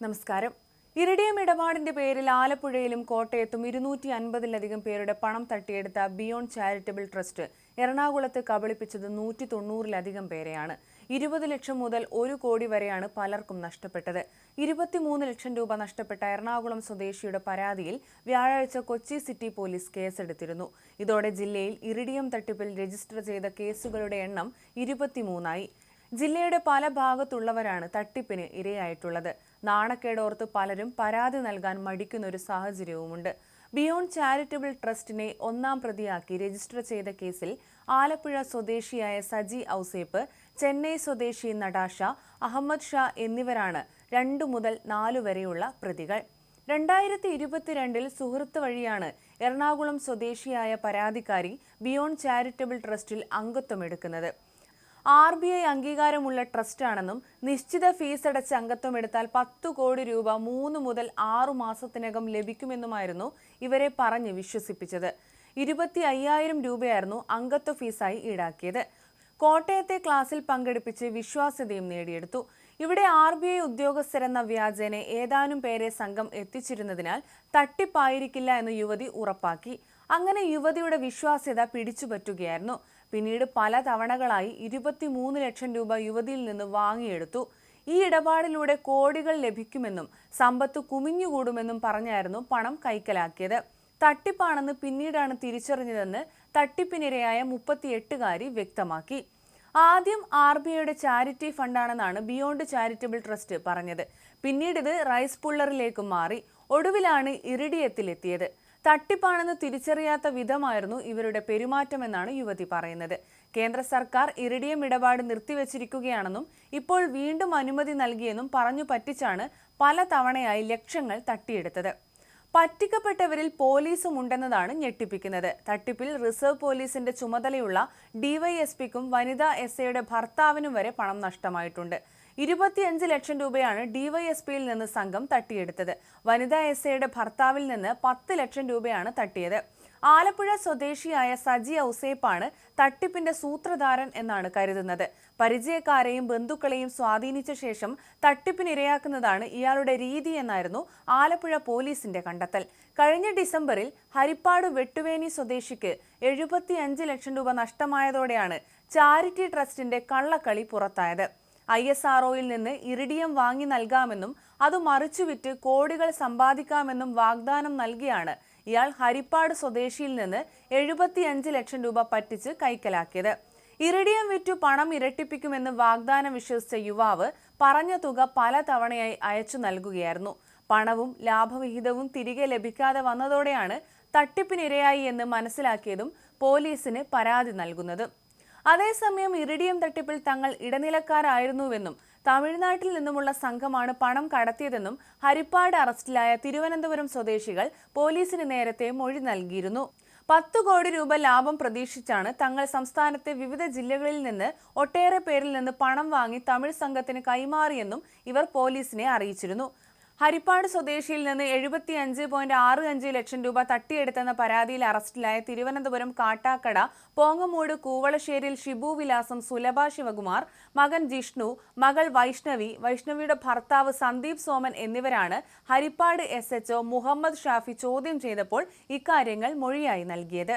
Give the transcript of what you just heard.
നമസ്കാരം. ഇറിഡിയം ഇടപാടിന്റെ പേരിൽ ആലപ്പുഴയിലും കോട്ടയത്തും ഇരുന്നൂറ്റി അൻപതിലധികം പേരുടെ പണം തട്ടിയെടുത്ത ബിയോണ്ട് ചാരിറ്റബിൾ ട്രസ്റ്റ് എറണാകുളത്ത് കബളിപ്പിച്ചത് നൂറ്റി തൊണ്ണൂറിലധികം പേരെയാണ്. ഇരുപത് ലക്ഷം മുതൽ ഒരു കോടി വരെയാണ് പലർക്കും നഷ്ടപ്പെട്ടത്. ഇരുപത്തിമൂന്ന് ലക്ഷം രൂപ നഷ്ടപ്പെട്ട എറണാകുളം സ്വദേശിയുടെ പരാതിയിൽ വ്യാഴാഴ്ച കൊച്ചി സിറ്റി പോലീസ് കേസെടുത്തിരുന്നു. ഇതോടെ ജില്ലയിൽ ഇറിഡിയം തട്ടിപ്പിൽ രജിസ്റ്റർ ചെയ്ത കേസുകളുടെ എണ്ണം ഇരുപത്തിമൂന്നായി. ജില്ലയുടെ പല ഭാഗത്തുള്ളവരാണ് തട്ടിപ്പിന് ഇരയായിട്ടുള്ളത്. നാണക്കേടോർത്ത് പലരും പരാതി നൽകാൻ മടിക്കുന്ന ഒരു സാഹചര്യവുമുണ്ട്. ബിയോണ്ട് ചാരിറ്റബിൾ ട്രസ്റ്റിനെ ഒന്നാം പ്രതിയാക്കി രജിസ്റ്റർ ചെയ്ത കേസിൽ ആലപ്പുഴ സ്വദേശിയായ സജി ഔസേപ്പ് ചെന്നൈ സ്വദേശി നടാഷ അഹമ്മദ് ഷാ എന്നിവരാണ് രണ്ടു മുതൽ നാലു വരെയുള്ള പ്രതികൾ. രണ്ടായിരത്തി ഇരുപത്തിരണ്ടിൽ സുഹൃത്ത് വഴിയാണ് എറണാകുളം സ്വദേശിയായ പരാതിക്കാരി ബിയോണ്ട് ചാരിറ്റബിൾ ട്രസ്റ്റിൽ അംഗത്വമെടുക്കുന്നത്. ആർ ബി ഐ അംഗീകാരമുള്ള ട്രസ്റ്റാണെന്നും നിശ്ചിത ഫീസ് അടച്ച് അംഗത്വം എടുത്താൽ പത്തു കോടി രൂപ മൂന്ന് മുതൽ ആറു മാസത്തിനകം ലഭിക്കുമെന്നുമായിരുന്നു ഇവരെ പറഞ്ഞ് വിശ്വസിപ്പിച്ചത്. ഇരുപത്തി അയ്യായിരം രൂപയായിരുന്നു അംഗത്വ ഫീസായി ഈടാക്കിയത്. കോട്ടയത്തെ ക്ലാസ്സിൽ പങ്കെടുപ്പിച്ച് വിശ്വാസ്യതയും നേടിയെടുത്തു. ഇവിടെ ആർ ബി ഐ ഉദ്യോഗസ്ഥരെന്ന വ്യാജേനെ ഏതാനും പേരെ സംഘം എത്തിച്ചിരുന്നതിനാൽ തട്ടിപ്പായിരിക്കില്ല എന്ന് യുവതി ഉറപ്പാക്കി. അങ്ങനെ യുവതിയുടെ വിശ്വാസ്യത പിടിച്ചുപറ്റുകയായിരുന്നു. പിന്നീട് പല തവണകളായി ഇരുപത്തിമൂന്ന് ലക്ഷം രൂപ യുവതിയിൽ നിന്ന് വാങ്ങിയെടുത്തു. ഈ ഇടപാടിലൂടെ കോടികൾ ലഭിക്കുമെന്നും സമ്പത്ത് കുമിഞ്ഞുകൂടുമെന്നും പറഞ്ഞായിരുന്നു പണം കൈക്കലാക്കിയത്. തട്ടിപ്പാണെന്ന് പിന്നീടാണ് തിരിച്ചറിഞ്ഞതെന്ന് തട്ടിപ്പിനിരയായ മുപ്പത്തിയെട്ടുകാരി വ്യക്തമാക്കി. ആദ്യം ആർ ബി ഐയുടെ ചാരിറ്റി ഫണ്ടാണെന്നാണ് ബിയോണ്ട് ചാരിറ്റബിൾ ട്രസ്റ്റ് പറഞ്ഞത്. പിന്നീട് ഇത് റൈസ് പുള്ളറിലേക്കും മാറി. ഒടുവിലാണ് ഇറിഡിയത്തിലെത്തിയത് തട്ടിപ്പാണെന്ന് തിരിച്ചറിയാത്ത വിധമായിരുന്നു ഇവരുടെ പെരുമാറ്റമെന്നാണ് യുവതി പറയുന്നത്. കേന്ദ്ര സർക്കാർ ഇറിഡിയം ഇടപാട് നിർത്തിവച്ചിരിക്കുകയാണെന്നും ഇപ്പോൾ വീണ്ടും അനുമതി നൽകിയെന്നും പറഞ്ഞു പറ്റിച്ചാണ് പല തവണയായി ലക്ഷങ്ങൾ തട്ടിയെടുത്തത്. പറ്റിക്കപ്പെട്ടവരിൽ പോലീസും ഉണ്ടെന്നതാണ് ഞെട്ടിപ്പിക്കുന്നത്. തട്ടിപ്പിൽ റിസർവ് പോലീസിന്റെ ചുമതലയുള്ള ഡിവൈഎസ്പിക്കും വനിതാ എസ് ഐയുടെ ഭർത്താവിനും വരെ പണം നഷ്ടമായിട്ടുണ്ട്. ഇരുപത്തിയഞ്ച് ലക്ഷം രൂപയാണ് ഡിവൈഎസ്പിയിൽ നിന്ന് സംഘം തട്ടിയെടുത്തത്. വനിതാ എസ് ഐയുടെ ഭർത്താവിൽ നിന്ന് പത്ത് ലക്ഷം രൂപയാണ് തട്ടിയത്. ആലപ്പുഴ സ്വദേശിയായ സജി ഔസേപ്പാണ് തട്ടിപ്പിന്റെ സൂത്രധാരൻ എന്നാണ് കരുതുന്നത്. പരിചയക്കാരെയും ബന്ധുക്കളെയും സ്വാധീനിച്ച ശേഷം തട്ടിപ്പിനിരയാക്കുന്നതാണ് ഇയാളുടെ രീതി എന്നായിരുന്നു ആലപ്പുഴ പോലീസിന്റെ കണ്ടെത്തൽ. കഴിഞ്ഞ ഡിസംബറിൽ ഹരിപ്പാട് വെട്ടുവേനി സ്വദേശിക്ക് എഴുപത്തിയഞ്ച് ലക്ഷം രൂപ നഷ്ടമായതോടെയാണ് ചാരിറ്റി ട്രസ്റ്റിന്റെ കള്ളക്കളി പുറത്തായത്. ഐ എസ് ആർഒയിൽ നിന്ന് ഇറിഡിയം വാങ്ങി നൽകാമെന്നും അത് മറിച്ചുവിറ്റ് കോടികൾ സമ്പാദിക്കാമെന്നും വാഗ്ദാനം നൽകിയാണ് ഇയാൾ ഹരിപ്പാട് സ്വദേശിയിൽ നിന്ന് എഴുപത്തിയഞ്ച് ലക്ഷം രൂപ പറ്റിച്ച് കൈക്കലാക്കിയത്. ഇറിഡിയം വിറ്റു പണം ഇരട്ടിപ്പിക്കുമെന്ന് വാഗ്ദാനം വിശ്വസിച്ച യുവാവ് പറഞ്ഞ തുക പല തവണയായി അയച്ചു നൽകുകയായിരുന്നു. പണവും ലാഭവിഹിതവും തിരികെ ലഭിക്കാതെ വന്നതോടെയാണ് തട്ടിപ്പിനിരയായി എന്ന് മനസ്സിലാക്കിയതും പോലീസിന് പരാതി നൽകുന്നത്. അതേസമയം ഇറിഡിയം തട്ടിപ്പിൽ തങ്ങൾ ഇടനിലക്കാരായിരുന്നുവെന്നും തമിഴ്നാട്ടിൽ നിന്നുമുള്ള സംഘമാണ് പണം കടത്തിയതെന്നും ഹരിപ്പാട് അറസ്റ്റിലായ തിരുവനന്തപുരം സ്വദേശികൾ പോലീസിന് നേരത്തെ മൊഴി നൽകിയിരുന്നു. പത്തു കോടി രൂപ ലാഭം പ്രതീക്ഷിച്ചാണ് തങ്ങൾ സംസ്ഥാനത്തെ വിവിധ ജില്ലകളിൽ നിന്ന് ഒട്ടേറെ പേരിൽ നിന്ന് പണം വാങ്ങി തമിഴ് സംഘത്തിന് കൈമാറിയെന്നും ഇവർ പോലീസിനെ അറിയിച്ചിരുന്നു. ഹരിപ്പാട് സ്വദേശിയിൽ നിന്ന് എഴുപത്തി അഞ്ച് പോയിന്റ് ആറ് അഞ്ച് ലക്ഷം രൂപ തട്ടിയെടുത്തെന്ന പരാതിയിൽ അറസ്റ്റിലായ തിരുവനന്തപുരം കാട്ടാക്കട പോങ്ങമൂട് കൂവളശ്ശേരിയിൽ ഷിബു വിലാസം സുലഭ ശിവകുമാർ മകൻ ജിഷ്ണു മകൾ വൈഷ്ണവി വൈഷ്ണവിയുടെ ഭർത്താവ് സന്ദീപ് സോമൻ എന്നിവരാണ് ഹരിപ്പാട് എസ് മുഹമ്മദ് ഷാഫി ചോദ്യം ചെയ്തപ്പോൾ ഇക്കാര്യങ്ങൾ മൊഴിയായി നൽകിയത്.